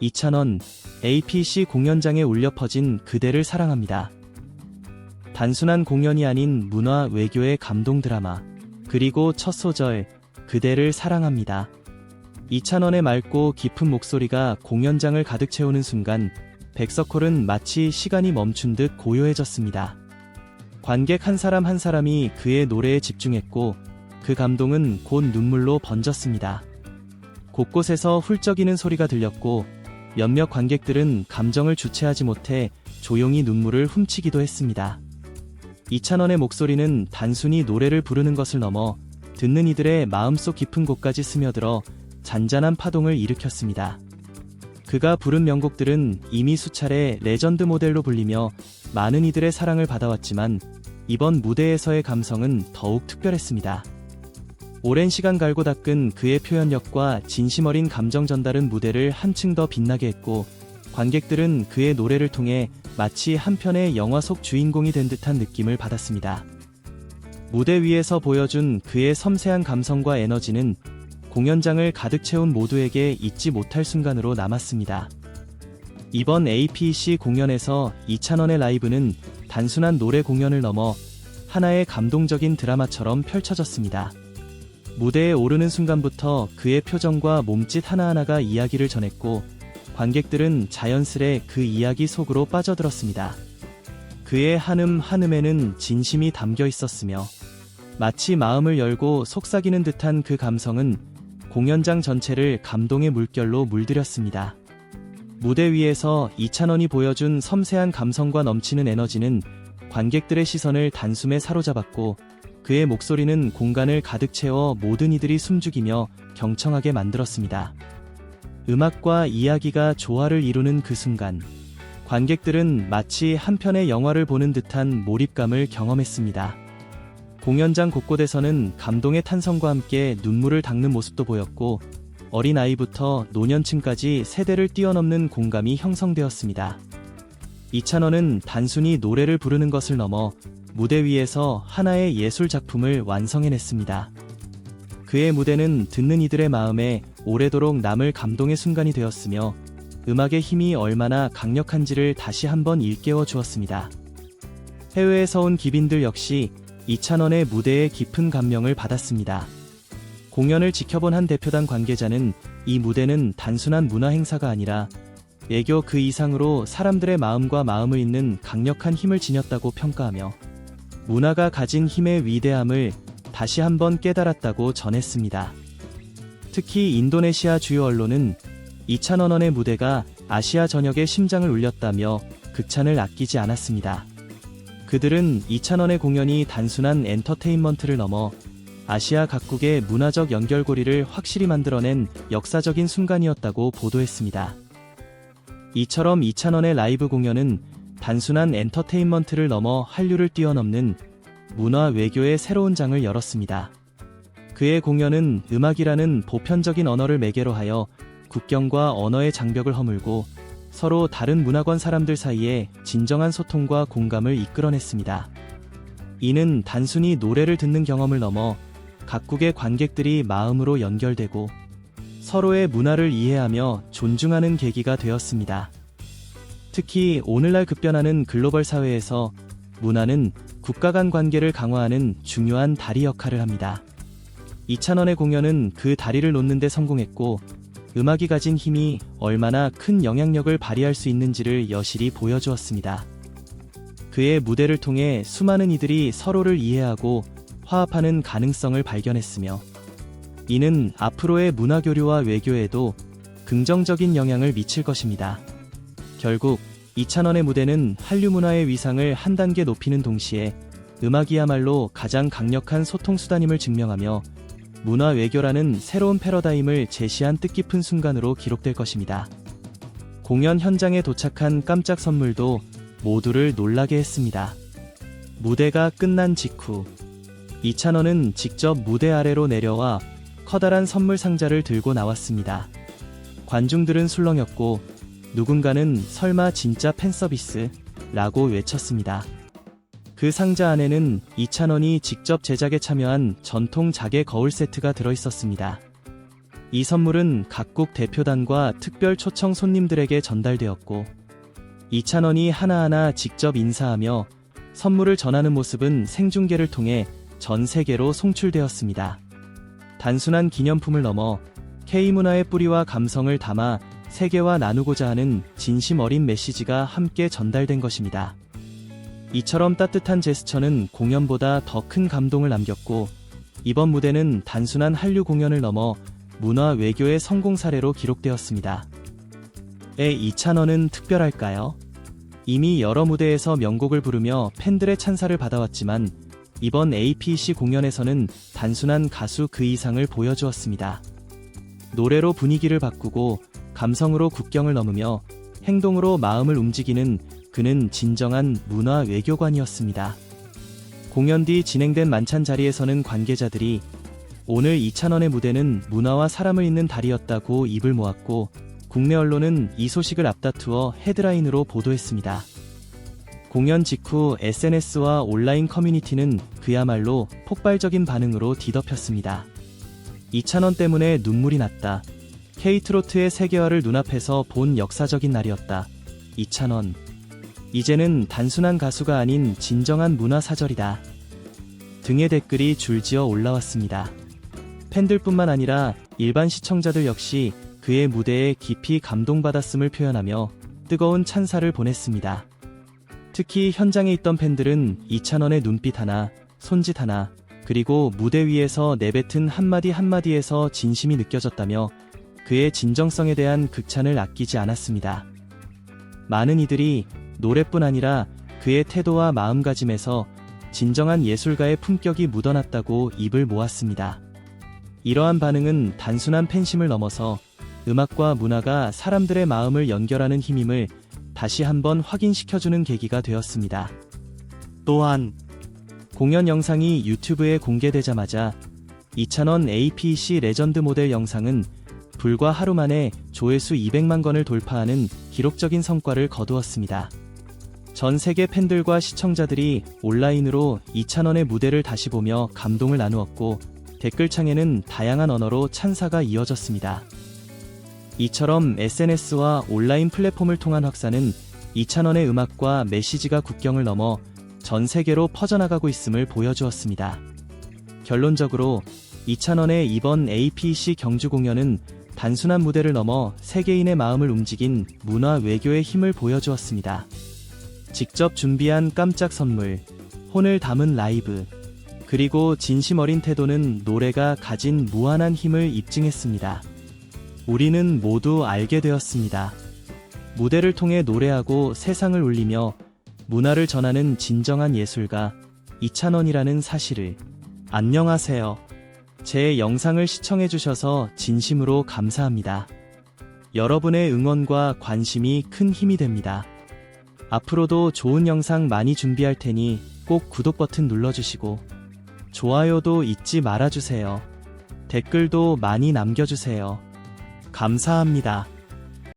이찬원 APC 공연장에 울려 퍼진 그대를 사랑합니다. 단순한 공연이 아닌 문화 외교의 감동 드라마. 그리고 첫 소절, 그대를 사랑합니다. 이찬원의 맑고 깊은 목소리가 공연장을 가득 채우는 순간, 백석홀은 마치 시간이 멈춘 듯 고요해졌습니다. 관객 한 사람 한 사람이 그의 노래에 집중했고, 그 감동은 곧 눈물로 번졌습니다. 곳곳에서 훌쩍이는 소리가 들렸고, 몇몇 관객들은 감정을 주체하지 못해 조용히 눈물을 훔치기도 했습니다. 이찬원의 목소리는 단순히 노래를 부르는 것을 넘어 듣는 이들의 마음속 깊은 곳까지 스며들어 잔잔한 파동을 일으켰습니다. 그가 부른 명곡들은 이미 수차례 레전드 모델로 불리며 많은 이들의 사랑을 받아왔지만 이번 무대에서의 감성은 더욱 특별했습니다. 오랜 시간 갈고 닦은 그의 표현력과 진심 어린 감정 전달은 무대를 한층 더 빛나게 했고 관객들은 그의 노래를 통해 마치 한 편의 영화 속 주인공이 된 듯한 느낌을 받았습니다. 무대 위에서 보여준 그의 섬세한 감성과 에너지는 공연장을 가득 채운 모두에게 잊지 못할 순간으로 남았습니다. 이번 APC 공연에서 이찬원의 라이브는 단순한 노래 공연을 넘어 하나의 감동적인 드라마처럼 펼쳐졌습니다. 무대에 오르는 순간부터 그의 표정과 몸짓 하나하나가 이야기를 전했고 관객들은 자연스레 그 이야기 속으로 빠져들었습니다. 그의 한음 한음에는 진심이 담겨 있었으며 마치 마음을 열고 속삭이는 듯한 그 감성은 공연장 전체를 감동의 물결로 물들였습니다. 무대 위에서 이찬원이 보여준 섬세한 감성과 넘치는 에너지는 관객들의 시선을 단숨에 사로잡았고 그의 목소리는 공간을 가득 채워 모든 이들이 숨죽이며 경청하게 만들었습니다. 음악과 이야기가 조화를 이루는 그 순간, 관객들은 마치 한 편의 영화를 보는 듯한 몰입감을 경험했습니다. 공연장 곳곳에서는 감동의 탄성과 함께 눈물을 닦는 모습도 보였고, 어린 아이부터 노년층까지 세대를 뛰어넘는 공감이 형성되었습니다. 이찬원은 단순히 노래를 부르는 것을 넘어 무대 위에서 하나의 예술 작품을 완성해냈습니다. 그의 무대는 듣는 이들의 마음에 오래도록 남을 감동의 순간이 되었으며 음악의 힘이 얼마나 강력한지를 다시 한번 일깨워 주었습니다. 해외에서 온 기빈들 역시 이찬원의 무대에 깊은 감명을 받았습니다. 공연을 지켜본 한 대표단 관계자는 이 무대는 단순한 문화 행사가 아니라 애교 그 이상으로 사람들의 마음과 마음을 잇는 강력한 힘을 지녔다고 평가하며 문화가 가진 힘의 위대함을 다시 한번 깨달았다고 전했습니다. 특히 인도네시아 주요 언론은 이찬원 원의 무대가 아시아 전역의 심장을 울렸다며 극찬을 아끼지 않았습니다. 그들은 이찬원의 공연이 단순한 엔터테인먼트를 넘어 아시아 각국의 문화적 연결고리를 확실히 만들어낸 역사적인 순간이었다고 보도했습니다. 이처럼 이찬원의 라이브 공연은 단순한 엔터테인먼트를 넘어 한류를 뛰어넘는 문화 외교의 새로운 장을 열었습니다. 그의 공연은 음악이라는 보편적인 언어를 매개로 하여 국경과 언어의 장벽을 허물고 서로 다른 문화권 사람들 사이에 진정한 소통과 공감을 이끌어냈습니다. 이는 단순히 노래를 듣는 경험을 넘어 각국의 관객들이 마음으로 연결되고 서로의 문화를 이해하며 존중하는 계기가 되었습니다. 특히 오늘날 급변하는 글로벌 사회에서 문화는 국가 간 관계를 강화하는 중요한 다리 역할을 합니다. 이찬원의 공연은 그 다리를 놓는 데 성공했고 음악이 가진 힘이 얼마나 큰 영향력을 발휘할 수 있는지를 여실히 보여주었습니다. 그의 무대를 통해 수많은 이들이 서로를 이해하고 화합하는 가능성을 발견했으며 이는 앞으로의 문화 교류와 외교에도 긍정적인 영향을 미칠 것입니다. 결국 이찬원의 무대는 한류 문화의 위상을 한 단계 높이는 동시에 음악이야말로 가장 강력한 소통 수단임을 증명하며 문화 외교라는 새로운 패러다임을 제시한 뜻깊은 순간으로 기록될 것입니다. 공연 현장에 도착한 깜짝 선물도 모두를 놀라게 했습니다. 무대가 끝난 직후 이찬원은 직접 무대 아래로 내려와 커다란 선물 상자를 들고 나왔습니다. 관중들은 술렁였고 누군가는 설마 진짜 팬서비스? 라고 외쳤습니다. 그 상자 안에는 이찬원이 직접 제작에 참여한 전통 자개 거울 세트가 들어있었습니다. 이 선물은 각국 대표단과 특별 초청 손님들에게 전달되었고 이찬원이 하나하나 직접 인사하며 선물을 전하는 모습은 생중계를 통해 전 세계로 송출되었습니다. 단순한 기념품을 넘어 K문화의 뿌리와 감성을 담아 세계와 나누고자 하는 진심 어린 메시지가 함께 전달된 것입니다. 이처럼 따뜻한 제스처는 공연보다 더 큰 감동을 남겼고 이번 무대는 단순한 한류 공연을 넘어 문화 외교의 성공 사례로 기록되었습니다. 에 이찬원은 특별할까요? 이미 여러 무대에서 명곡을 부르며 팬들의 찬사를 받아왔지만 이번 APC 공연에서는 단순한 가수 그 이상을 보여주었습니다. 노래로 분위기를 바꾸고 감성으로 국경을 넘으며 행동으로 마음을 움직이는 그는 진정한 문화 외교관이었습니다. 공연 뒤 진행된 만찬 자리에서는 관계자들이 오늘 이찬원의 무대는 문화와 사람을 잇는 달이었다고 입을 모았고 국내 언론은 이 소식을 앞다투어 헤드라인으로 보도했습니다. 공연 직후 SNS와 온라인 커뮤니티는 그야말로 폭발적인 반응으로 뒤덮였습니다. 이찬원 때문에 눈물이 났다. K트로트의 세계화를 눈앞에서 본 역사적인 날이었다. 이찬원. 이제는 단순한 가수가 아닌 진정한 문화사절이다. 등의 댓글이 줄지어 올라왔습니다. 팬들뿐만 아니라 일반 시청자들 역시 그의 무대에 깊이 감동받았음을 표현하며 뜨거운 찬사를 보냈습니다. 특히 현장에 있던 팬들은 이찬원의 눈빛 하나, 손짓 하나, 그리고 무대 위에서 내뱉은 한마디 한마디에서 진심이 느껴졌다며 그의 진정성에 대한 극찬을 아끼지 않았습니다. 많은 이들이 노래뿐 아니라 그의 태도와 마음가짐에서 진정한 예술가의 품격이 묻어났다고 입을 모았습니다. 이러한 반응은 단순한 팬심을 넘어서 음악과 문화가 사람들의 마음을 연결하는 힘임을 다시 한번 확인시켜주는 계기가 되었습니다. 또한 공연 영상이 유튜브에 공개되자마자 이찬원 APC 레전드 모델 영상은 불과 하루 만에 조회수 200만 건을 돌파하는 기록적인 성과를 거두었습니다. 전 세계 팬들과 시청자들이 온라인으로 이찬원의 무대를 다시 보며 감동을 나누었고 댓글창에는 다양한 언어로 찬사가 이어졌습니다. 이처럼 SNS와 온라인 플랫폼을 통한 확산은 이찬원의 음악과 메시지가 국경을 넘어 전 세계로 퍼져나가고 있음을 보여주었습니다. 결론적으로 이찬원의 이번 APC 경주 공연은 단순한 무대를 넘어 세계인의 마음을 움직인 문화 외교의 힘을 보여주었습니다. 직접 준비한 깜짝 선물, 혼을 담은 라이브, 그리고 진심 어린 태도는 노래가 가진 무한한 힘을 입증했습니다. 우리는 모두 알게 되었습니다. 무대를 통해 노래하고 세상을 울리며 문화를 전하는 진정한 예술가 이찬원이라는 사실을 안녕하세요. 제 영상을 시청해주셔서 진심으로 감사합니다. 여러분의 응원과 관심이 큰 힘이 됩니다. 앞으로도 좋은 영상 많이 준비할 테니 꼭 구독 버튼 눌러주시고 좋아요도 잊지 말아주세요. 댓글도 많이 남겨주세요. 감사합니다.